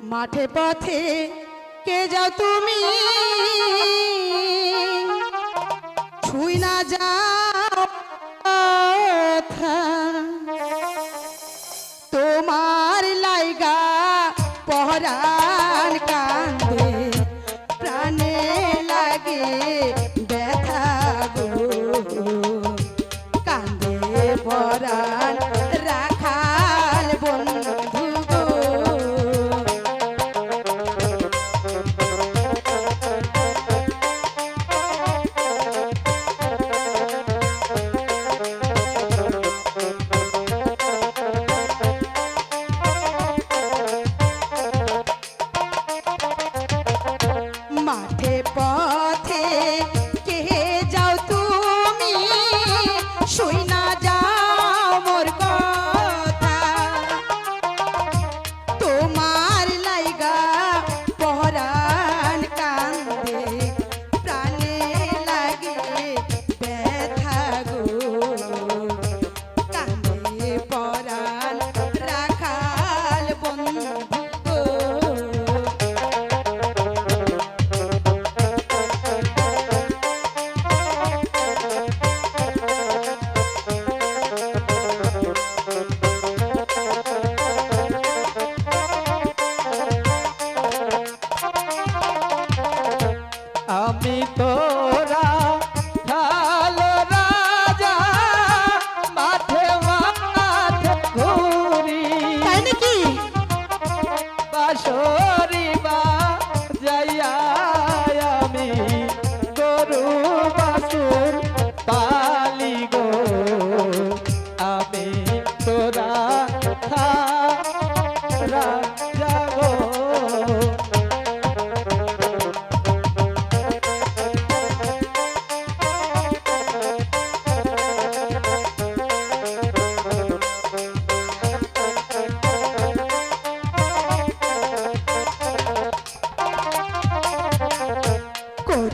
মাঠে পথে কে যাও তুমি? ছুই না যাও তোমার লাইগা পহরান কান্দে, প্রাণে লাগে ব্যথা গো। কান্দে পরা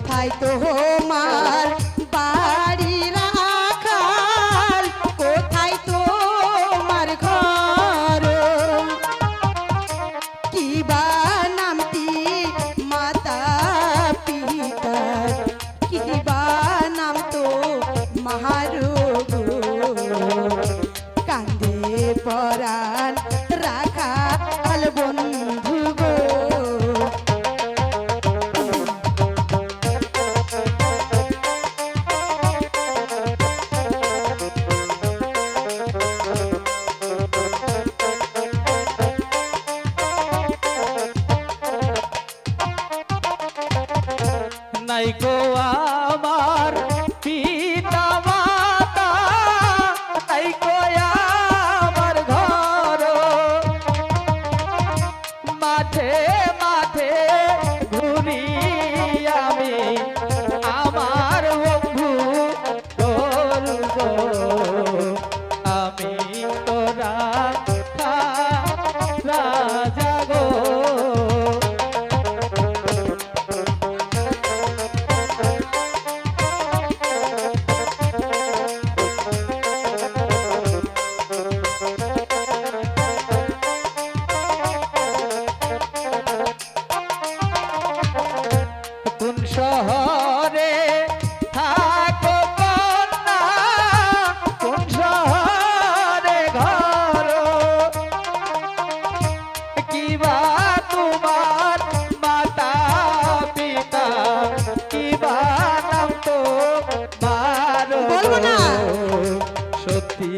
হাই তো মার। শহরে থাকো কন্যা কোন শহরে কিবা তোমার মাতা পিতা কিবা নাম তো সত্যি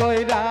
কইরা